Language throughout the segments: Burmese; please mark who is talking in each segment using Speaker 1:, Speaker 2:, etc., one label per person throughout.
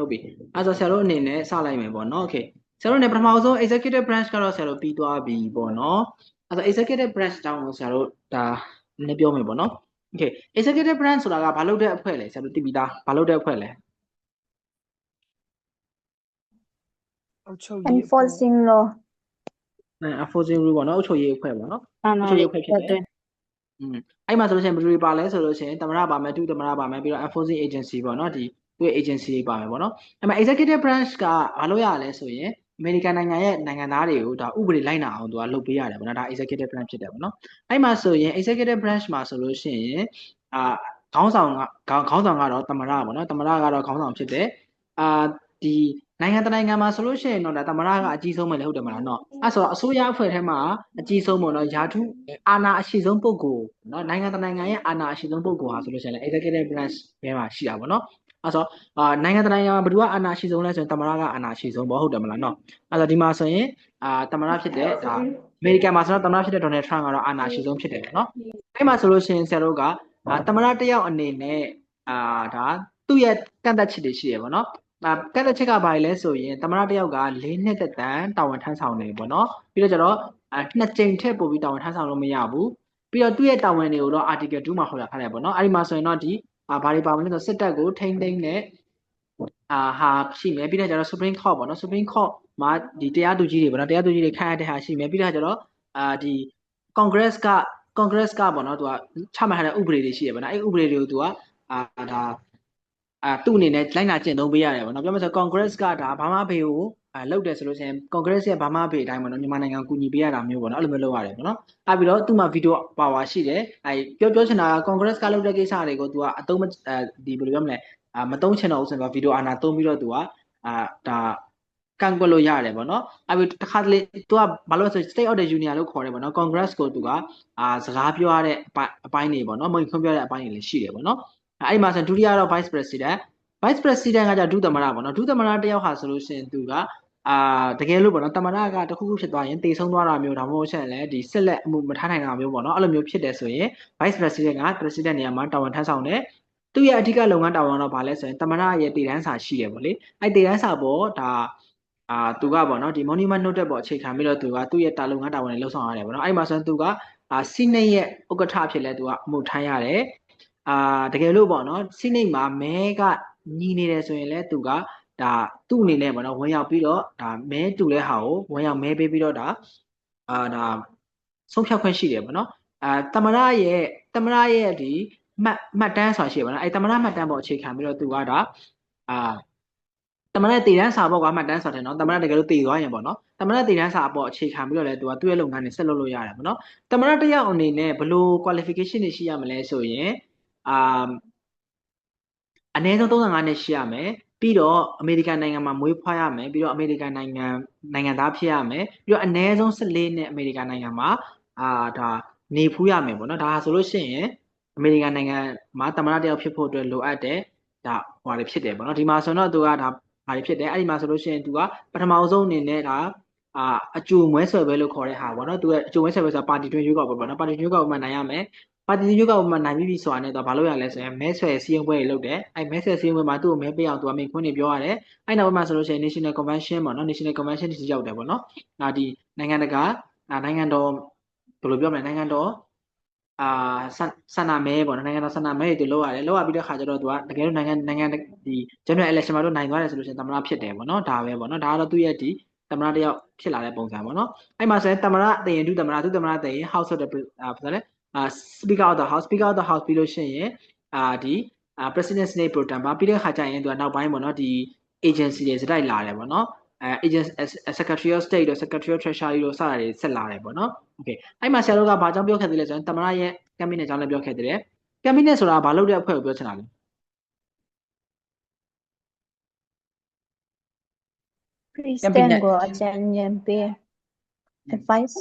Speaker 1: ဟုတ်ပြီအဲဆိုဆရာတို့အနေနဲ့စလိုက်မယ်ပေါ့နော် okay ဆရာတို့အနေနဲ့ပထမဆုံး executive branch ကတော့ဆရာတို့ပြီးသွားပြီပေါ့နော်အဲဆို executive branch တောင်းလို့ဆရာတို့ဒါနည်းနည်းပြောမယ်ပေါ့နော် okay executive branch ဆိုတာကဘာလုပ်တဲ့အဖွဲ့လဲဆရာတို့သိပြီးသားဘာလုပ်တဲ့အဖွဲ့လဲ
Speaker 2: အုတ်ချုပ်ရေး
Speaker 3: enforcing law
Speaker 1: အဲ enforcing rule ပေါ့နော်အုပ်ချုပ်ရေးအဖွဲ့ပေါ့နော်
Speaker 3: အာ
Speaker 1: အုပ်ချုပ်ရေးအဖွဲ့ဖြစ်တယ်อืมအဲ့မှာဆိုလို့ရှိရင်ဘယ်လိုတွေပါလဲဆိုလို့ရှိရင်သမရပါမယ်ဒုသမရပါမယ်ပြီးတော့ enforcing agency ပေါ့နော်ဒီ သူ့ရဲ့ agency တွေပါမယ်ပေါ့နော်အဲ့မှာ executive branch ကဘာလို့ရလဲဆိုရင်အမေရိကန်နိုင်ငံရဲ့နိုင်ငံသားတွေကိုဒါဥပဒေလိုက်နာအောင်သူကလုပ်ပေးရတယ်ပေါ့နော်ဒါ executive branch ဖြစ်တယ်ပေါ့နော်အဲ့မှာဆိုရင် executive branch မှာဆိုလို့ရှိရင်အာခေါင်းဆောင်ကခေါင်းခေါင်းဆောင်ကတော့သမရပေါ့နော်သမရကတော့ခေါင်းဆောင်ဖြစ်တယ်အာဒီနိုင်ငံတနိုင်ငံမှာဆိုလို့ရှိရင်တော့ဒါသမရကအကြီးဆုံးပဲလေဟုတ်တယ်မလားနော်အဲ့ဆိုတော့အစိုးရအဖွဲ့ထဲမှာအကြီးဆုံးပေါ့နော်ယာထုအာဏာအရှိဆုံးပုဂ္ဂိုလ်နော်နိုင်ငံတနိုင်ငံရဲ့အာဏာအရှိဆုံးပုဂ္ဂိုလ်ဟာဆိုလို့ရှိရင်လည်း executive branch ထဲမှာရှိတာပေါ့နော် အဲ့ဆိုအာနိုင်ငံတနိုင်ငံမှာဘယ်သူကအာဏာအရှိဆုံးလဲဆိုရင်သမရကအာဏာအရှိဆုံးပေါ့ဟုတ်တယ်မလားနော်အဲ့ဆိုဒီမှာဆိုရင်အာသမရဖြစ်တဲ့ဒါအမေရိကန်မှာဆိုတော့သမရဖြစ်တဲ့ဒေါ်နယ်ထရန့်ကတော့အာဏာအရှိဆုံးဖြစ်တယ်ပေါ့နော်အဲ့မှာဆိုလို့ရှိရင်ဆရာတို့ကအာသမရတစ်ယောက်အနေနဲ့အာဒါသူ့ရဲ့ကန့်သက်ချက်တွေရှိရပေါ့နော်အာကန့်သက်ချက်ကဘာလဲဆိုရင်သမရတစ်ယောက်က၄နှစ်သက်တမ်းတာဝန်ထမ်းဆောင်နေပေါ့နော်ပြီးတော့ကျတော့အာနှစ်ကြိမ်ထက်ပိုပြီးတာဝန်ထမ်းဆောင်လို့မရဘူးပြီးတော့သူ့ရဲ့တာဝန်တွေကိုတော့ article 2မှာဟောရထားတယ်ပေါ့နော်အဲ့ဒီမှာဆိုရင်တော့ဒီ အာဘာတွေပါမလဲဆိုစစ်တပ်ကိုထိမ့်သိမ်းတဲ့အာဟာရှိမယ်ပြီးတော့ကျတော့ Supreme Court ပေါ့နော် Supreme Court မှာဒီတရားသူကြီးတွေပေါ့နော်တရားသူကြီးတွေခန့်ရတဲ့ဟာရှိမယ်ပြီးတော့ကျတော့အာဒီ Congress က Congress ကပေါ့နော်သူကချမှတ်ထားတဲ့ဥပဒေတွေရှိရပေါ့နော်အဲ့ဥပဒေတွေကိုသူကအာဒါအာသူ့အနေနဲ့လိုက်နာကျင့်သုံးပေးရတယ်ပေါ့နော်ပြောမှဆို Congress ကဒါဘာမှဘေးကို အဲလုပ်တယ်ဆိုလို့ရှိရင် Congress ရဲ့ဘာမှဘေးအတိုင်းပေါ့နော်မြန်မာနိုင်ငံကိုကူညီပေးရတာမျိုးပေါ့နော်အဲ့လိုမျိုးလုပ်ရတယ်ပေါ့နော်အဲပြီးတော့သူ့မှာ video power ရှိတယ်အဲပြောပြောချင်တာက Congress ကလုပ်တဲ့ကိစ္စတွေကိုသူကအသုံးမအဲဒီဘယ်လိုပြောမလဲအာမသုံးချင်တော့ဘူးဆိုတော့ video အာဏာသုံးပြီးတော့သူကအာဒါကန့်ကွက်လို့ရတယ်ပေါ့နော်အဲပြီးတစ်ခါတလေသူကဘာလို့လဲဆို state of the union လို့ခေါ်တယ်ပေါ့နော် congress ကိုသူကအာစကားပြောရတဲ့အပိုင်းအပိုင်းတွေပေါ့နော်မဟုတ်ခွင့်ပြောတဲ့အပိုင်းတွေလည်းရှိတယ်ပေါ့နော်အဲ့ဒီမှာဆိုဒုတိယတော့ vice president vice president ကじゃဒုသမရပေါ့နော်ဒုသမရတယောက်ဟာဆိုလို့ရှိရင်သူကအာတကယ်လို့ပေါ့နော်သမရကတခုခုဖြစ်သွားရင်တေဆုံးသွားတာမျိုးဒါမှမဟုတ်ချက်လည်းဒီဆက်လက်အမှုမထားနိုင်တာမျိုးပေါ့နော်အဲ့လိုမျိုးဖြစ်တယ်ဆိုရင် vice president က president နေရာမှာတာဝန်ထမ်းဆောင်တယ်သူရဲ့အဓိကလုပ်ငန်းတာဝန်တော့ဗာလဲဆိုရင်သမရရဲ့တည်တန်းစာရှိတယ်ပေါ့လေအဲ့တည်တန်းစာပေါ်ဒါအာသူကပေါ့နော်ဒီ monument note ပေါ်အခြေခံပြီးတော့သူကသူ့ရဲ့တာလုပ်ငန်းတာဝန်တွေလှုပ်ဆောင်ရတယ်ပေါ့နော်အဲ့မှာဆိုရင်သူကအာစီနိတ်ရဲ့ဥက္ကဋ္ဌဖြစ်လဲသူကအမှုထမ်းရတယ်အာတကယ်လို့ပေါ့နော်စီနိတ်မှာမဲက ညီနေတယ်ဆိုရင်လဲသူကဒါသူ့အနေနဲ့ပေါ့နော်ဝင်ရောက်ပြီးတော့ဒါမဲတူတဲ့ဟာကိုဝင်ရောက်မဲပေးပြီးတော့ဒါအာဒါဆုံးဖြတ်ခွင့်ရှိတယ်ပေါ့နော်အာတမရရဲ့တမရရဲ့ဒီမှတ်မှတ်တမ်းဆိုတာရှိတယ်ပေါ့နော်အဲတမရမှတ်တမ်းပေါ်အခြေခံပြီးတော့သူကဒါအာတမရတည်တန်းစာပေါ်ကမှတ်တမ်းစာတယ်နော်တမရတကယ်လို့တည်သွားရင်ပေါ့နော်တမရတည်တန်းစာအပေါ်အခြေခံပြီးတော့လဲသူကသူ့ရဲ့လုပ်ငန်းတွေဆက်လုပ်လို့ရတယ်ပေါ့နော်တမရတယောက်အနေနဲ့ဘယ်လို qualification တွေရှိရမလဲဆိုရင်အာ အနည်းဆုံး35နှစ်ရှိရမယ်ပြီးတော့အမေရိကန်နိုင်ငံမှာမွေးဖွားရမယ်ပြီးတော့အမေရိကန်နိုင်ငံနိုင်ငံသားဖြစ်ရမယ်ပြီးတော့အနည်းဆုံး14နှစ်အမေရိကန်နိုင်ငံမှာအာဒါနေဖူးရမယ်ပေါ့နော်ဒါဆိုလို့ရှိရင်အမေရိကန်နိုင်ငံမှာတမရတယောက်ဖြစ်ဖို့အတွက်လိုအပ်တဲ့ဒါဟိုဟာတွေဖြစ်တယ်ပေါ့နော်ဒီမှာဆိုတော့သူကဒါဘာတွေဖြစ်တယ်အဲ့ဒီမှာဆိုလို့ရှိရင်သူကပထမဆုံးအနေနဲ့ဒါအာအကျိုးမွဲဆွဲပဲလို့ခေါ်တဲ့ဟာပေါ့နော်သူကအကျိုးမွဲဆွဲပဲဆိုတာပါတီတွင်းရွေးကောက်ပွဲပေါ့နော်ပါတီတွင်းရွေးကောက်ပွဲမှာနိုင်ရမယ် ပါတီတွင်းရွေးကောက်ပွဲမှာနိုင်ပြီပြီဆိုတာနဲ့တော့ဘာလို့ရလဲဆိုရင်မဲဆွဲစည်းရုံးပွဲတွေလုပ်တယ်အဲ့မဲဆွဲစည်းရုံးပွဲမှာသူ့ကိုမဲပေးအောင်သူကမိန့်ခွန်းတွေပြောရတယ်အဲ့နောက်ပိုင်းမှာဆိုလို့ရှိရင် National Convention ပေါ့နော် National Convention တိရောက်တယ်ပေါ့နော်ဒါဒီနိုင်ငံတကာနိုင်ငံတော်ဘယ်လိုပြောမလဲနိုင်ငံတော်အာဆန္ဒမဲပေါ့နော်နိုင်ငံတော်ဆန္ဒမဲတွေသူလောက်ရတယ်လောက်ရပြီးတဲ့ခါကျတော့သူကတကယ်လို့နိုင်ငံနိုင်ငံဒီ general election မှာတော့နိုင်သွားတယ်ဆိုလို့ရှိရင်သမ္မတဖြစ်တယ်ပေါ့နော်ဒါပဲပေါ့နော်ဒါကတော့သူ့ရဲ့ဒီသမ္မတတယောက်ဖြစ်လာတဲ့ပုံစံပေါ့နော်အဲ့မှာဆိုရင်သမ္မတတည်ရင်ဒုသမ္မတဒုသမ္မတတည်ရင် House of the အာဘာလဲအာ Speaker of the House Speaker of the House ပြီးလို့ရှိရင်အာဒီအာ President Snake Program ပါပြီးတဲ့ခါကျရင်သူကနောက်ပိုင်းပေါ့နော်ဒီ agency တွေစတိုက်လာတယ်ပေါ့နော်အဲ agency secretary of state တို့ secretary of treasury တို့စတာတွေဆက်လာတယ်ပေါ့နော် okay အဲ့မှာဆရာတို့ကဘာကြောင့်ပြောခဲ့သေးလဲဆိုရင်တမရရဲ့ cabinet ကြောင့်လည်းပြောခဲ့သေးတယ် cabinet ဆိုတာဘာလုပ်တဲ့အဖွဲ့ကိုပြောချင်တာလဲ
Speaker 3: Christian ကိုအကြံဉာဏ်ပေး advice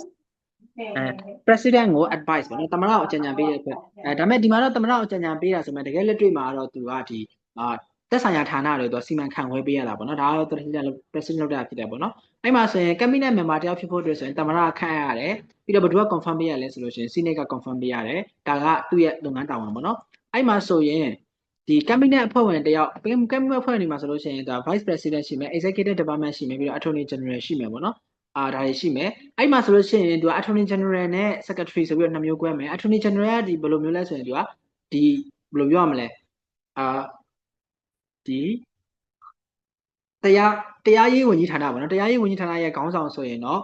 Speaker 1: အဲ president ကို advice ပေါ့နော်တမရကိုအကြံဉာဏ်ပေးတဲ့အတွက်အဲဒါပေမဲ့ဒီမှာတော့တမရကိုအကြံဉာဏ်ပေးတာဆိုမှတကယ်လက်တွေ့မှာတော့သူကဒီအာသက်ဆိုင်ရာဌာနတွေတော့စီမံခန့်ခွဲပေးရတာပေါ့နော်ဒါကတော့ president လုပ် president လုပ်တာဖြစ်တယ်ပေါ့နော်အဲ့မှာဆိုရင် cabinet member တယောက်ဖြစ်ဖို့အတွက်ဆိုရင်တမရခန့်ရတယ်ပြီးတော့ဘယ်သူက confirm ပေးရလဲဆိုလို့ရှိရင် senate က confirm ပေးရတယ်ဒါကသူ့ရဲ့လုပ်ငန်းတာဝန်ပေါ့နော်အဲ့မှာဆိုရင်ဒီ cabinet အဖွဲ့ဝင်တယောက် cabinet အဖွဲ့ဝင်ဒီမှာဆိုလို့ရှိရင်ဒါ vice president ရှိမယ် executive department ရှိမယ်ပြီးတော့ attorney general ရှိမယ်ပေါ့နော် အာဒါတွေရှိမယ်အဲ့မှာဆိုလို့ရှိရင်သူက attorney general နဲ့ secretary ဆိုပြီးတော့နှစ်မျိုးကွဲမယ် attorney general ကဒီဘယ်လိုမျိုးလဲဆိုရင်သူကဒီဘယ်လိုပြောရမလဲအာဒီတရားတရားရေးဝန်ကြီးဌာနပေါ့နော်တရားရေးဝန်ကြီးဌာနရဲ့ခေါင်းဆောင်ဆိုရင်တော့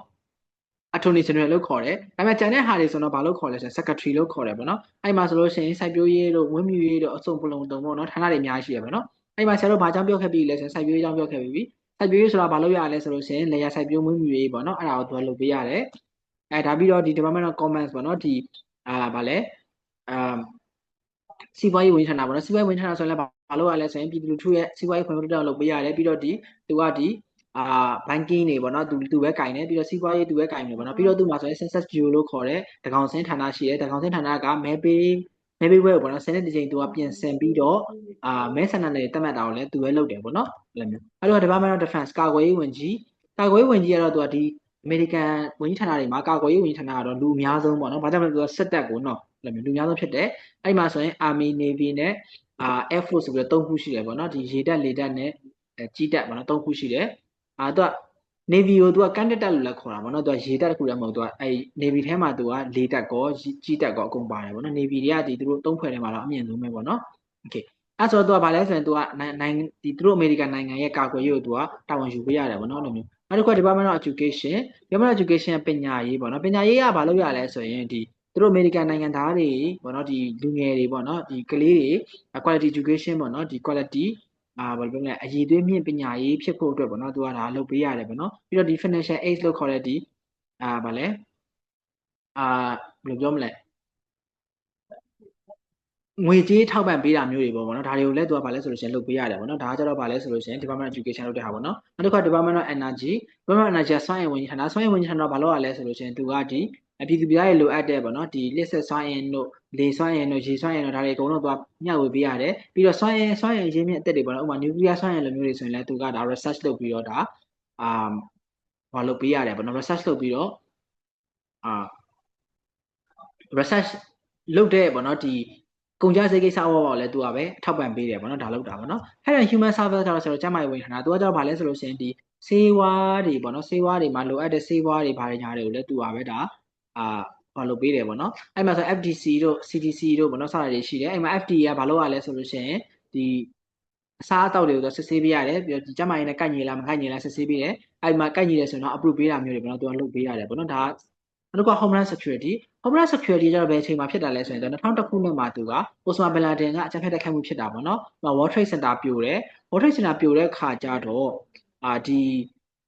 Speaker 1: attorney general လို့ခေါ်တယ်။ဒါပေမဲ့ကျန်တဲ့ဟာတွေဆိုတော့ဘာလို့ခေါ်လဲဆိုရင် secretary လို့ခေါ်တယ်ပေါ့နော်။အဲ့မှာဆိုလို့ရှိရင်စိုက်ပျိုးရေးတို့ဝင်းမြူရေးတို့အစုံပလုံတုံပေါ့နော်ဌာနတွေအများကြီးရှိရပါတော့။အဲ့မှာဆရာတို့ဘာကြောင့်ပြောခဲ့ပြီးလဲဆိုရင်စိုက်ပျိုးရေးကြောင့်ပြောခဲ့ပြီးပြီ။ စိုက်ပျိုးရေးဆိုတာဘာလို့ရလဲဆိုလို့ရှိရင်လေယာစိုက်ပျိုးဝင်းမြူရေးပေါ့နော်အဲ့ဒါကိုသူကလုပ်ပေးရတယ်။အဲဒါပြီးတော့ဒီ department of commerce ပေါ့နော်ဒီအာဗာလဲအာစီးပွားရေးဝန်ကြီးဌာနပေါ့နော်စီးပွားရေးဝန်ကြီးဌာနဆိုရင်လည်းဘာလို့ရလဲဆိုရင်ပြည်သူလူထုရဲ့စီးပွားရေးဖွံ့ဖြိုးတိုးတက်အောင်လုပ်ပေးရတယ်ပြီးတော့ဒီသူကဒီအာ banking တွေပေါ့နော်သူသူပဲကင်တယ်ပြီးတော့စီးပွားရေးသူပဲကင်တယ်ပေါ့နော်ပြီးတော့သူမှာဆိုရင် census bureau လို့ခေါ်တဲ့တကောင်စင်းဌာနရှိတယ်တကောင်စင်းဌာနကမဲပေး မဲပေးဘွဲကိုပေါ့နော်စနေတစ်ချိန်သူကပြင်ဆင်ပြီးတော့အာမဲဆန္ဒနယ်တက်မှတ်တာကိုလည်းသူပဲလုပ်တယ်ပေါ့နော်အဲ့လိုမျိုးအဲ့တော့ Department of Defense ကာကွယ်ရေးဝန်ကြီးကာကွယ်ရေးဝန်ကြီးကတော့သူကဒီအမေရိကန်ဝန်ကြီးဌာနတွေမှာကာကွယ်ရေးဝန်ကြီးဌာနကတော့လူအများဆုံးပေါ့နော်။ဘာကြောင့်လဲဆိုတော့စစ်တပ်ကိုနော်အဲ့လိုမျိုးလူအများဆုံးဖြစ်တယ်။အဲ့မှာဆိုရင် Army Navy နဲ့အာ Air Force ဆိုပြီးတော့၃ခုရှိတယ်ပေါ့နော်။ဒီရေတပ်လေတပ်နဲ့အဲကြီးတပ်ပေါ့နော်၃ခုရှိတယ်။အာသူက Navy ကိုသူကကန်တက်တက်လို့လည်းခေါ်တာပေါ့နော်။သူကရေတပ်တစ်ခုလည်းမဟုတ်သူကအဲ Navy ထဲမှာသူကလေတပ်ကောကြီးတပ်ကောအကုန်ပါတယ်ပေါ့နော်။ Navy တွေကဒီသူတို့သုံးဖွဲ့ထဲမှာတော့အမြင့်ဆုံးပဲပေါ့နော်။ Okay အဲ့ဆိုတော့သူကဘာလဲဆိုရင်သူကနိုင်ငံဒီသူတို့အမေရိကန်နိုင်ငံရဲ့ကာကွယ်ရေးကိုသူကတာဝန်ယူပေးရတယ်ပေါ့နော်အဲ့လိုမျိုးနောက်တစ်ခုက Department of Education Department of Education ပညာရေးပေါ့နော်ပညာရေးကဘာလို့ရလဲဆိုရင်ဒီသူတို့အမေရိကန်နိုင်ငံသားတွေပေါ့နော်ဒီလူငယ်တွေပေါ့နော်ဒီကလေးတွေ quality education ပေါ့နော်ဒီ quality အာဘာလို့ပြောမလဲအည်သွေးမြင့်ပညာရေးဖြစ်ဖို့အတွက်ပေါ့နော်သူကဒါလုပ်ပေးရတယ်ပေါ့နော်ပြီးတော့ဒီ financial aid လို့ခေါ်တဲ့ဒီအာဘာလဲအာဘယ်လိုပြောမလဲငွေကြေးထောက်ပံ့ပေးတာမျိုးတွေပေါ့ဗောနော်ဒါတွေကိုလည်းသူကဗာလဲဆိုလို့ရှိရင်လုပ်ပေးရတယ်ဗောနော်ဒါကကြတော့ဗာလဲဆိုလို့ရှိရင် Department of Education လုပ်တဲ့ဟာဗောနော်နောက်တစ်ခါ Department of Energy Department of Energy ဆွမ်းအင်ဝန်ကြီးဌာနဆွမ်းအင်ဝန်ကြီးဌာနတော့ဘာလို့ရလဲဆိုလို့ရှိရင်သူကဒီ အပြည်သူပြည်ရဲ့လိုအပ်တဲ့ဗောနော်ဒီလစ်ဆက်ဆွမ်းအင်တို့လေဆွမ်းအင်တို့ရေဆွမ်းအင်တို့ဒါတွေအကုန်လုံးသူကမျှဝေပေးရတယ်ပြီးတော့ဆွမ်းအင်ဆွမ်းအင်ရင်းမြစ်အသက်တွေဗောနော်ဥပမာ nuclear ဆွမ်းအင်လိုမျိုးတွေဆိုရင်လည်းသူကဒါ research လုပ်ပြီးတော့ဒါအာဘာလုပ်ပေးရတယ်ဗောနော် research လုပ်ပြီးတော့အာ research လုပ်တဲ့ဗောနော်ဒီကုန်ကြစည်ကိစ္စအဝေါ်လည်းသူကပဲထောက်ပံ့ပေးတယ်ပေါ့နော်ဒါလောက်တာပေါ့နော်အဲ့ဒါ human service ကတော့ဆိုတော့ကျန်းမာရေးဝန်ထမ်းတာသူကကျတော့ဗာလဲဆိုလို့ရှိရင်ဒီစေဝါးတွေပေါ့နော်စေဝါးတွေမှာလိုအပ်တဲ့စေဝါးတွေဘာတွေညာတွေကိုလည်းသူကပဲဒါ အာဘာလို့ပေးတယ်ပေါ့နော်အဲ့မှာဆို FDC တို့ CDC တို့ပေါ့နော်စတာတွေရှိတယ်အဲ့မှာ FDA ကဘာလို့ရလဲဆိုလို့ရှိရင်ဒီအစားအသောက်တွေကိုတော့စစ်ဆေးပေးရတယ်ပြီးတော့ဒီကျန်းမာရေးနဲ့ကိုက်ညီလားမကိုက်ညီလားစစ်ဆေးပေးတယ်အဲ့မှာကိုက်ညီတယ်ဆိုရင်တော့ approve ပေးတာမျိုးတွေပေါ့နော်သူကလုပ်ပေးရတယ်ပေါ့နော်ဒါနောက်တစ်ခုက Homeland Security Homeland Security ကျတော့ဘယ်အချိန်မှာဖြစ်တာလဲဆိုရင်2001ခုနှစ်မှာသူက Osama bin Laden ကအကြမ်းဖက်တိုက်ခိုက်မှုဖြစ်တာပေါ့နော်။ဟို World Trade Center ပြိုတယ်။ World Trade Center ပြိုတဲ့ခါကျတော့အာဒီ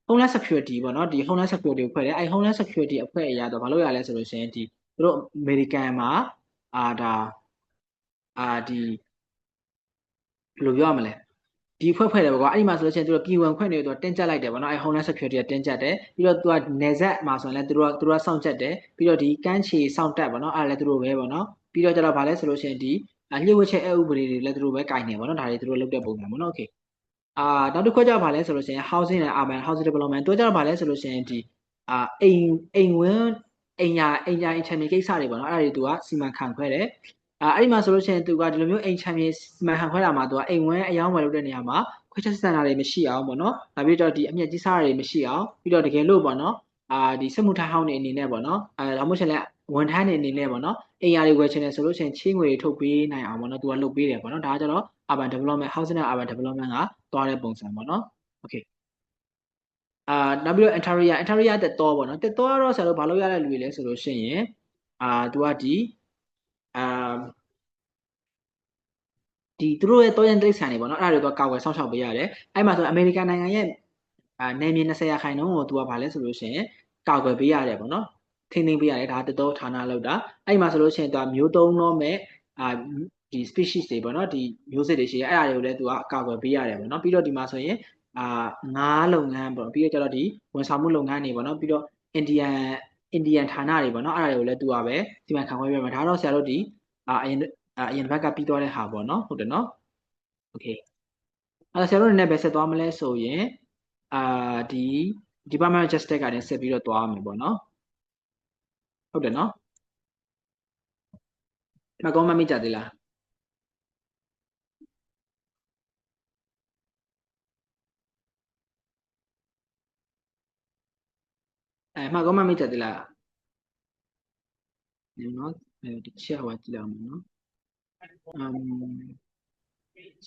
Speaker 1: Homeland Security ပေါ့နော်ဒီ Homeland Security ကိုဖွဲ့တယ်။အဲ Homeland Security အဖွဲ့အရာတော့ဘာလို့ရလဲဆိုလို့ရှိရင်ဒီသူတို့ American မှာအာဒါအာဒီဘယ်လိုပြောရမလဲဒီဖွဲ့ဖွဲ့တယ်ပေါ့ကွာအဲ့ဒီမှာဆိုလို့ရှိရင်သူတို့ပြည်ဝင်ခွင့်တွေသူကတင်းကျပ်လိုက်တယ်ပေါ့နော်အဲ့ Homeland Security ကတင်းကျပ်တယ်ပြီးတော့သူကနေဆက်မှာဆိုရင်လည်းသူတို့ကသူတို့ကစောင့်ချက်တယ်ပြီးတော့ဒီကမ်းခြေစောင့်တက်ပေါ့နော်အဲ့ဒါလည်းသူတို့ပဲပေါ့နော်ပြီးတော့ကျတော့ဗာလဲဆိုလို့ရှိရင်ဒီလျှို့ဝှက်ချက်အဥပဒေတွေလည်းသူတို့ပဲကင်နေပေါ့နော်ဒါတွေသူတို့လုပ်တဲ့ပုံစံပေါ့နော် okay အာနောက်တစ်ခုကျတော့ဗာလဲဆိုလို့ရှိရင် housing and urban housing development သူကကျတော့ဗာလဲဆိုလို့ရှိရင်ဒီအာအိမ်အိမ်ဝင်းအိမ်ညာအိမ်ညာအိမ်ချမ်းမြေကိစ္စတွေပေါ့နော်အဲ့ဒါတွေသူကစီမံခန့်ခွဲတယ်အာအဲ့ဒီမှာဆိုလို့ရှိရင်သူကဒီလိုမျိုးအိမ်ချမ်းမြေစီမံခန့်ခွဲတာမှာသူကအိမ်ဝင်းအယောင်းဝယ်လုပ်တဲ့နေရာမှာခွဲချက်စံတာတွေမရှိအောင်ပေါ့နော်။နောက်ပြီးတော့ဒီအမျက်ကြီးစားတွေမရှိအောင်ပြီးတော့တကယ်လို့ပေါ့နော်။အာဒီစက်မှုထမ်းဟောင်းတွေအနေနဲ့ပေါ့နော်။အဲဒါမှမဟုတ်လည်းဝန်ထမ်းတွေအနေနဲ့ပေါ့နော်။အိမ်ယာတွေဝယ်ချင်တယ်ဆိုလို့ရှိရင်ချင်းငွေတွေထုတ်ပေးနိုင်အောင်ပေါ့နော်။သူကလုပ်ပေးတယ်ပေါ့နော်။ဒါကကျတော့ urban development housing and urban development ကသွားတဲ့ပုံစံပေါ့နော်။ Okay အာနောက်ပြီးတော့ interior interior တက်တော့ပေါ့နော်တက်တော့ကတော့ဆရာတို့ဘာလို့ရတဲ့လူတွေလဲဆိုလို့ရှိရင်အာသူကဒီအာဒီသူတို့ရဲ့တောရင်တိရစ္ဆာန်တွေပေါ့နော်အဲ့ဒါတွေကကာကွယ်စောင့်ရှောက်ပေးရတယ်အဲ့မှာဆိုအမေရိကန်နိုင်ငံရဲ့အာနယ်မြေ20ရာခိုင်နှုန်းကိုသူကဘာလဲဆိုလို့ရှိရင်ကာကွယ်ပေးရတယ်ပေါ့နော်ထိန်းသိမ်းပေးရတယ်ဒါတတော်ဌာနလောက်တာအဲ့မှာဆိုလို့ရှိရင်သူကမျိုးတုံးတော့မဲ့အာ ဒီ species တွေပေါ့နော်ဒီမျိုးစစ်တွေရှိရဲအဲ့အရာတွေကိုလည်းသူကအကာအကွယ်ပေးရတယ်ပေါ့နော်ပြီးတော့ဒီမှာဆိုရင်အာငါးလုပ်ငန်းပေါ့ပြီးတော့ကျတော့ဒီဝန်ဆောင်မှုလုပ်ငန်းတွေပေါ့နော်ပြီးတော့ Indian Indian ဌာနတွေပေါ့နော်အဲ့အရာတွေကိုလည်းသူကပဲစီမံခန့်ခွဲပေးမှာဒါတော့ဆရာတို့ဒီအာအရင်အရင်ဘက်ကပြီးသွားတဲ့ဟာပေါ့နော်ဟုတ်တယ်နော် okay အဲ့တော့ဆရာတို့နည်းနည်းပဲဆက်သွားမလဲဆိုရင်အာဒီ Department of Justice ကနေဆက်ပြီးတော့သွားမယ်ပေါ့နော်ဟုတ်တယ်နော်မကောင်းမမိကြသေးလား အဲမှကောမမိတ်တက်တလားဒီနော်အဲဒီချက်ဟောကြည့်အောင်နော် um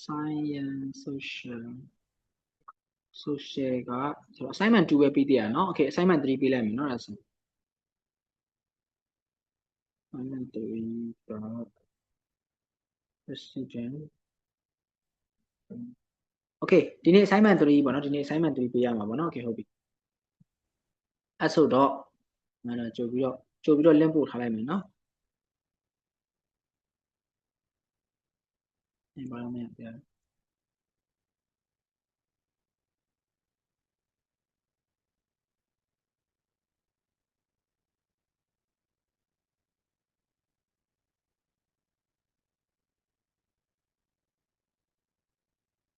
Speaker 1: science social social ကဆိုတော့ assignment 2ပဲပြီးသေးရနော် okay assignment 3ပြီးလိုက်မယ်နော်ဒါဆို assignment 3က president okay ဒီနေ့ assignment 3ပေါ့နော်ဒီနေ့ assignment 3ပေးရမှာပေါ့နော် okay ဟုတ်ပြီ အဲ့ဆိုတော့ငါတော့ကြိုပြီးတော့ကြိုပြီးတော့ link ပို့ထားလိုက်မယ်နော် environment ပြ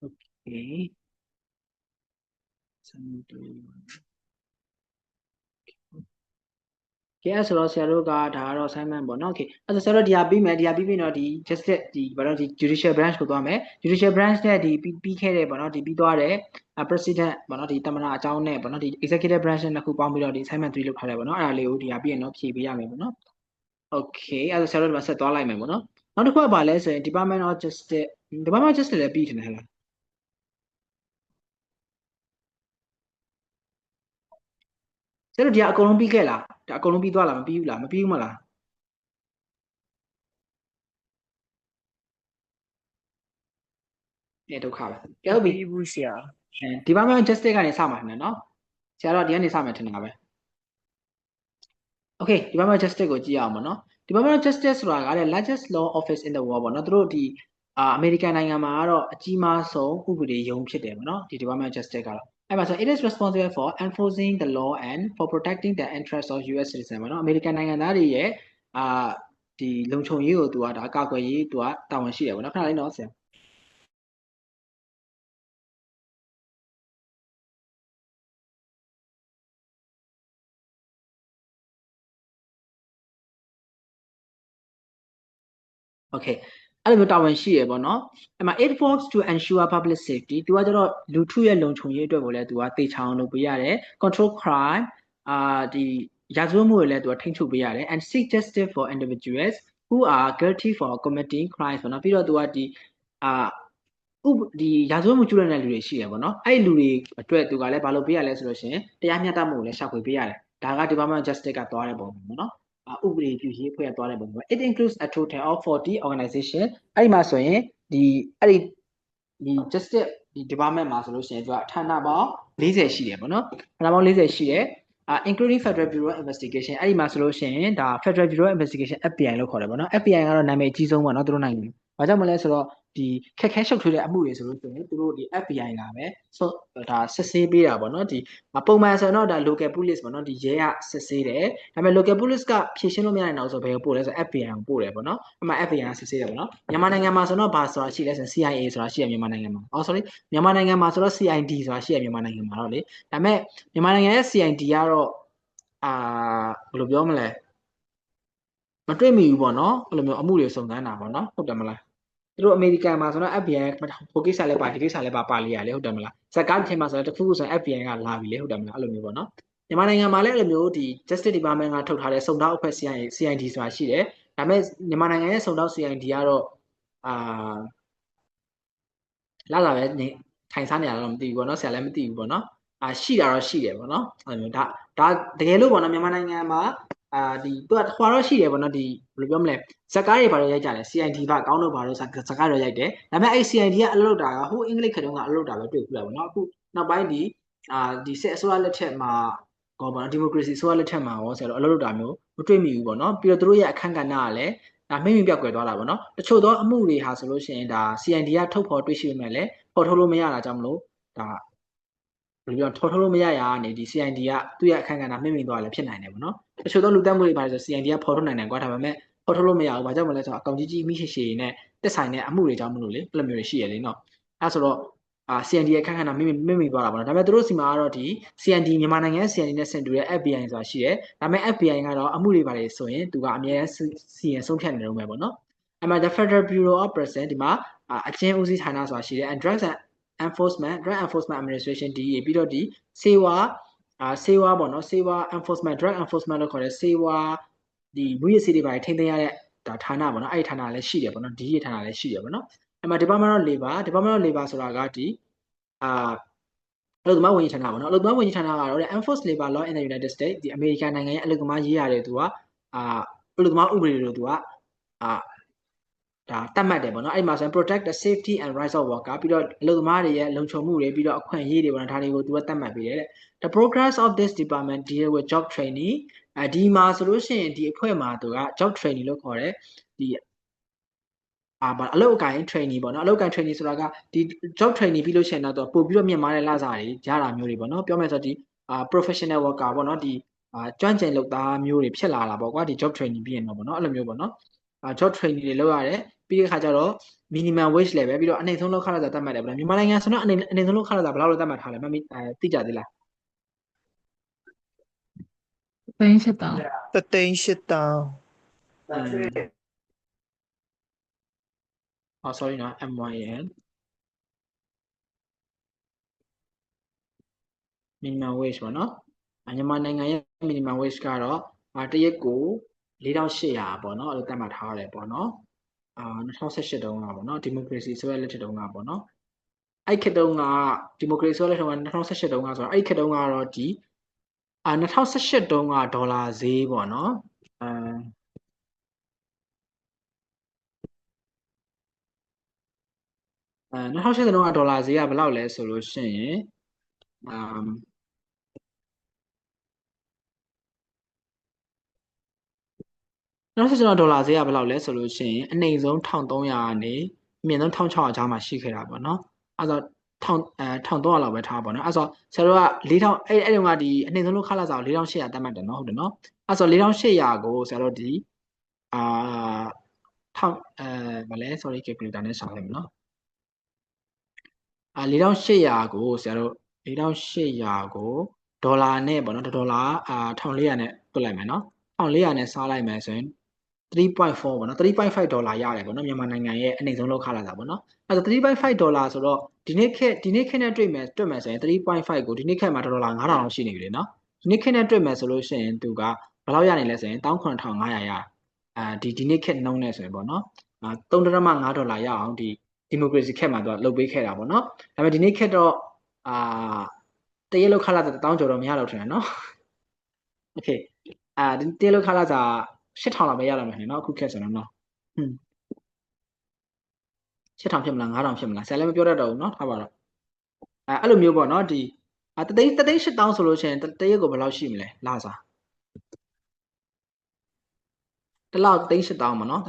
Speaker 1: Okay. Cemetery. ကဲ အဲ့ဆိုတော့ဆရာတို့ကဒါကတော့ assignment ပေါ့နော် okay အဲ့ဆိုဆရာတို့ဒီဟာပြီးမယ်ဒီဟာပြီးပြီတော့ဒီ just ဒီဘာလို့ဒီ judicial branch ကိုသွားမယ် judicial branch နဲ့ဒီပြီးပြီးခဲ့တယ်ပေါ့နော်ဒီပြီးသွားတယ် president ပေါ့နော်ဒီတမနာအကြောင်းနဲ့ပေါ့နော်ဒီ executive branch နဲ့နှစ်ခုပေါင်းပြီးတော့ဒီ assignment 3လုပ်ထားတယ်ပေါ့နော်အဲ့ဒါလေးကိုဒီဟာပြီးရင်တော့ဖြည့်ပေးရမယ်ပေါ့နော် okay အဲ့ဆိုဆရာတို့ဒီမှာဆက်သွားလိုက်မယ်ပေါ့နော်နောက်တစ်ခုကဘာလဲဆိုရင် department of justice department of justice လည်းပြီးတယ်ဟဲ့လား ကျတို့ဒီကအကုန်လုံးပြီးခဲ့လားဒါအကုန်လုံးပြီးသွားလားမပြီးဘူးလားမပြီးဘူးမလားအဲဒုက္ခပဲကဲဟုတ်ပြီ
Speaker 2: ပြီးဘူးဆရာ
Speaker 1: ဒီ Department of Justice ကနေစမှာထင်တယ်နော်ဆရာတော့ဒီကနေစမှာထင်တာပဲ Okay Department of Justice ကိုကြည့်ရအောင်ပါနော် Department of Justice ဆိုတာကလည်း largest law office in the world ပေါ့နော်သူတို့ဒီအာအမေရိကန်နိုင်ငံမှာကတော့အကြီးမားဆုံးဥပဒေရုံးဖြစ်တယ်ပေါ့နော်ဒီ Department of Justice ကတော့ အဲ့မှာဆို it is responsible for enforcing the law and for protecting the interests of US citizen ပေါ့နော်အမေရိကန်နိုင်ငံသားတွေရဲ့အာဒီလုံခြုံရေးကိုသူကဒါကာကွယ်ရေးသူကတာဝန်ရှိတယ်ပေါ့နော်ခဏလေးနော်ဆရာ Okay အဲ့လိုမျိုးတာဝန်ရှိရပေါ့နော်အဲ့မှာ it works to ensure public safety သူကကျတော့လူထုရဲ့လုံခြုံရေးအတွက်ကိုလည်းသူကတေချောင်းလုပ်ပေးရတယ် control crime အာဒီရာဇဝတ်မှုတွေလည်းသူကထိန်းချုပ်ပေးရတယ် and seek justice for individuals who are guilty for committing crimes ပေါ့နော်ပြီးတော့သူကဒီအာဥပဒီရာဇဝတ်မှုကျူးလွန်တဲ့လူတွေရှိရပေါ့နော်အဲ့ဒီလူတွေအတွက်သူကလည်းဘာလုပ်ပေးရလဲဆိုလို့ရှိရင်တရားမျှတမှုကိုလည်းရှာဖွေပေးရတယ်ဒါက Department of Justice ကသွားတဲ့ပုံပေါ့နော် ဥပဒေပြုရေးဖွဲ့သွားတဲ့ပုံပဲ it includes a total of 40 organization အဲ့ဒီမှာဆိုရင်ဒီအဲ့ဒီဒီ justice ဒီ department မှာဆိုလို့ရှိရင်သူကဌာနပေါင်း40ရှိတယ်ပေါ့နော်ဌာနပေါင်း40ရှိတယ်အာ including Federal Bureau of Investigation အဲ့ဒီမှာဆိုလို့ရှိရင်ဒါ Federal Bureau of Investigation FBI လို့ခေါ်တယ်ပေါ့နော် FBI ကတော့နာမည်အကြီးဆုံးပေါ့နော်သူတို့နိုင်ငံ။ ဘာကြောင့်မလဲဆိုတော့ဒီခက်ခဲရှုပ်ထွေးတဲ့အမှုတွေဆိုလို့ရှိရင်သူတို့ဒီ FBI ကပဲဆိုဒါစစ်ဆေးပေးတာပေါ့နော်ဒီပုံမှန်ဆိုတော့ဒါ local police ပေါ့နော်ဒီရဲကစစ်ဆေးတယ်ဒါပေမဲ့ local police ကဖြေရှင်းလို့မရတဲ့နောက်ဆိုဘယ်ကိုပို့လဲဆို FBI ကိုပို့တယ်ပေါ့နော်အမှ FBI ကစစ်ဆေးတယ်ပေါ့နော်မြန်မာနိုင်ငံမှာဆိုတော့ဘာဆိုတာရှိလဲဆို CIA ဆိုတာရှိရမြန်မာနိုင်ငံမှာအော် sorry မြန်မာနိုင်ငံမှာဆိုတော့ CID ဆိုတာရှိရမြန်မာနိုင်ငံမှာတော့လေဒါပေမဲ့မြန်မာနိုင်ငံရဲ့ CID ကတော့အာဘယ်လိုပြောမလဲမတွေ့မိဘူးပေါ့နော်အဲ့လိုမျိုးအမှုတွေစုံစမ်းတာပေါ့နော်ဟုတ်တယ်မလားသူ တို့အမေရိကန်မှာဆိုတော့ FBI ဟိုကိစ္စလည်းပါဒီကိစ္စလည်းပါပါလေးရလေဟုတ်တယ်မလားဇက်ကားတစ်ချိန်မှာဆိုတော့တခုခုဆိုရင် FBI ကလာပြီလေဟုတ်တယ်မလားအဲ့လိုမျိုးပေါ့နော်မြန်မာနိုင်ငံမှာလည်းအဲ့လိုမျိုးဒီ Justice Department ကထုတ်ထားတဲ့စုံတောက်အဖွဲ့ CID CID ဆိုတာရှိတယ်ဒါပေမဲ့မြန်မာနိုင်ငံရဲ့စုံတောက် CID ကတော့အာလာလာပဲနေထိုင်စားနေရတော့မသိဘူးပေါ့နော်ဆရာလည်းမသိဘူးပေါ့နော်အာရှိတာတော့ရှိတယ်ပေါ့နော်အဲ့လိုမျိုးဒါဒါတကယ်လို့ပေါ့နော်မြန်မာနိုင်ငံမှာ အာဒီသူကခွာတော့ရှိတယ်ပေါ့နော်ဒီဘယ်လိုပြောမလဲဇက်ကားတွေဘာလို့ရိုက်ကြလဲ CID ကကောင်းတော့ဘာလို့ဇက်ကားတော့ရိုက်တယ်ဒါပေမဲ့အဲ့ CID ကအလုပ်တာကဟိုအင်္ဂလိပ်ခက်တုန်းကအလုပ်တာပဲတွေ့ပြရပေါ့နော်အခုနောက်ပိုင်းဒီအာဒီစစ်အစိုးရလက်ထက်မှာကောပေါ့နော်ဒီမိုကရေစီအစိုးရလက်ထက်မှာရောဆရာတို့အလုပ်လုပ်တာမျိုးမတွေ့မိဘူးပေါ့နော်ပြီးတော့သူတို့ရဲ့အခန့်ကဏ္ဍကလည်းဒါမိမိပြောက်ကွယ်သွားတာပေါ့နော်တချို့သောအမှုတွေဟာဆိုလို့ရှိရင်ဒါ CID ကထုတ်ဖော်တွေ့ရှိပေမဲ့လည်းဖော်ထုတ်လို့မရတာကြောင့်မလို့ဒါဘယ် လိုပြောထော်ထုတ်လို့မရရကနေဒီ CID ကသူ့ရဲ့အခန့်ကဏ္ဍမိမိသွားလည်းဖြစ်နိုင်တယ်ပေါ့နော်တချို့သောလူတက်မှုတွေပါဆို CID ကဖော်ထုတ်နိုင်တယ်ကွာဒါပေမဲ့ဖော်ထုတ်လို့မရဘူးဘာကြောင့်မလဲဆိုတော့အကောင့်ကြီးကြီးမိရှိရှိနဲ့တက်ဆိုင်တဲ့အမှုတွေကြောင့်မလို့လေဘယ်လိုမျိုးတွေရှိရလေနော်အဲဆိုတော့အာ CND ရဲ့ခန့်ခန့်တာမိမိမိမိသွားတာပေါ့နော်ဒါပေမဲ့သူတို့စီမှာကတော့ဒီ CND မြန်မာနိုင်ငံ CND နဲ့ဆင်တူတဲ့ FBI ဆိုတာရှိတယ်ဒါပေမဲ့ FBI ကတော့အမှုတွေပါတယ်ဆိုရင်သူကအမြဲတမ်းစီရင်ဆုံးဖြတ်နေတော့မယ်ပေါ့နော်အမှ the Federal Bureau of Prison ဒီမှာအချင်းဦးစီးဌာနဆိုတာရှိတယ် and drugs and enforcement drug enforcement administration DEA ပြီးတော့ဒီစေဝါအာစေဝါပေါ့နော်စေဝါ enforcement drug enforcement လို့ခေါ်တဲ့စေဝါဒီမူရစီတွေပါထိန်းသိမ်းရတဲ့ဒါဌာနပေါ့နော်အဲ့ဒီဌာနလည်းရှိတယ်ပေါ့နော်ဒီဌာနလည်းရှိတယ်ပေါ့နော်အဲ့မှာ Department of Labor Department of Labor ဆိုတာကဒီအာအလုပ်သမားဝန်ကြီးဌာနပေါ့နော်အလုပ်သမားဝန်ကြီးဌာနကတော့ Enforce Labor Law in the United States ဒီအမေရိကန်နိုင်ငံရဲ့အလုပ်သမားရေးရတယ်သူကအာအလုပ်သမားဥပဒေတွေကိုသူကအာ ဒါတတ်မှတ်တယ်ပေါ့နော်အဲ့ဒီမှာဆိုရင် protect the safety and rights of worker ပြီးတော့အလုပ်သမားတွေရဲ့လုံခြုံမှုတွေပြီးတော့အခွင့်အရေးတွေပေါ့နော်ဒါတွေကိုသူကတတ်မှတ်ပေးတယ်တဲ့ the progress of this department deal with job training အဲဒီမှာဆိုလို့ရှိရင်ဒီအဖွဲ့မှာသူက job training လို့ခေါ်တယ်ဒီအာဘာအလုပ်အကိုင် training ပေါ့နော်အလုပ်အကိုင် training ဆိုတာကဒီ job training ပြီးလို့ရှိရင်တော့သူပို့ပြီးတော့မြင့်မားတဲ့လစာတွေရတာမျိုးတွေပေါ့နော်ပြောမယ်ဆိုတော့ဒီအာ professional worker ပေါ့နော်ဒီအာကျွမ်းကျင်လုပ်သားမျိုးတွေဖြစ်လာတာပေါ့ကွာဒီ job training ပြီးရင်တော့ပေါ့နော်အဲ့လိုမျိုးပေါ့နော်အာ job training တွေလုပ်ရတယ်ပြီးတဲ့အခါကျတော့ minimum wage level ပြီးတော့အနေဆုံးလောက်ခလာတာတတ်မှတ်တယ်ပေါ့နော်မြန်မာနိုင်ငံဆိုတော့အနေအနေဆုံးလောက်ခလာတာဘယ်လောက်လောက်တတ်မှတ်ထားလဲမမအဲသိကြသေးလား
Speaker 4: သိန်းရှစ်တောင်
Speaker 2: တသိန်းရှစ်တောင်း
Speaker 1: Oh, sorry နော် MYN minimum wage ပေါ့နော်အမြန်မာနိုင်ငံရဲ့ minimum wage ကတော့အာတစ်ရက်ကို 4800ပေါ့နော်အဲ့လိုတတ်မှတ်ထားရတယ်ပေါ့နော်အာ2018တုန်းကပေါ့နော်ဒီမိုကရေစီဆိုရလက်ထက်တုန်းကပေါ့နော်အဲ့ခေတ်တုန်းကဒီမိုကရေစီဆိုရလက်ထက်က2018တုန်းကဆိုတော့အဲ့ခေတ်တုန်းကတော့ဒီအာ2018တုန်းကဒေါ်လာဈေးပေါ့နော်အာအဲ2008တုန်းကဒေါ်လာဈေးကဘယ်လောက်လဲဆိုလို့ရှိရင်အမ် နောက်ဆက်ကျွန်တော်ဒေါ်လာဈေးကဘယ်လောက်လဲဆိုလို့ရှိရင်အနှိမ်ဆုံး1300ကနေအမြင့်ဆုံး1600ကြားမှာရှိခဲ့တာပေါ့နော်အဲဆို1000အဲ1300လောက်ပဲထားပါတော့အဲဆိုဆရာတို့က4000အဲ့အဲ့တုန်းကဒီအနှိမ်ဆုံးလို့ခလာစားကို4800တတ်မှတ်တယ်နော်ဟုတ်တယ်နော်အဲဆို4800ကိုဆရာတို့ဒီအာ1000အဲမလဲ sorry calculator နဲ့ရှာလိုက်မယ်နော်အာ4800ကိုဆရာတို့4800ကိုဒေါ်လာနဲ့ပေါ့နော်တစ်ဒေါ်လာအာ1400နဲ့တွက်လိုက်မယ်နော်1400နဲ့စားလိုက်မယ်ဆိုရင် 3.4ပေါ့နော်3.5ဒေါ်လာရတယ်ပေါ့နော်မြန်မာနိုင်ငံရဲ့အနိမ့်ဆုံးလောက်ခလာတာပေါ့နော်အဲဒါ3.5ဒေါ်လာဆိုတော့ဒီနေ့ခေတ်ဒီနေ့ခေတ်နဲ့တွေ့မယ်တွေ့မယ်ဆိုရင်3.5ကိုဒီနေ့ခေတ်မှာဒေါ်လာ9000လောက်ရှိနေပြီလေနော်ဒီနေ့ခေတ်နဲ့တွေ့မယ်ဆိုလို့ရှိရင်သူကဘယ်လောက်ရနေလဲဆိုရင်19500ရအာဒီဒီနေ့ခေတ်နှုန်းနဲ့ဆိုရင်ပေါ့နော်အာ3.5ဒေါ်လာရအောင်ဒီဒီမိုကရေစီခေတ်မှာသူကလုပ်ပေးခဲ့တာပေါ့နော်ဒါပေမဲ့ဒီနေ့ခေတ်တော့အာတရက်လောက်ခလာတာတောင်းကျော်တော့မရတော့ထင်တယ်နော်โอเคအာဒီတရက်လောက်ခလာတာ 8000လောက်ပဲရတော့မယ်နော်အခုခေတ်ဆိုတော့နော်ဟွန်း8000ဖြစ်မလား9000ဖြစ်မလားဆရာလည်းမပြောတတ်တော့ဘူးနော်ထားပါတော့အဲအဲ့လိုမျိုးပေါ့နော်ဒီအာတသိန်းတသိန်း8000ဆိုလို့ရှိရင်တတရက်ကိုဘယ်လောက်ရှိမလဲလာစားတစ်လောက်သိန်း8000ပေါ့နော်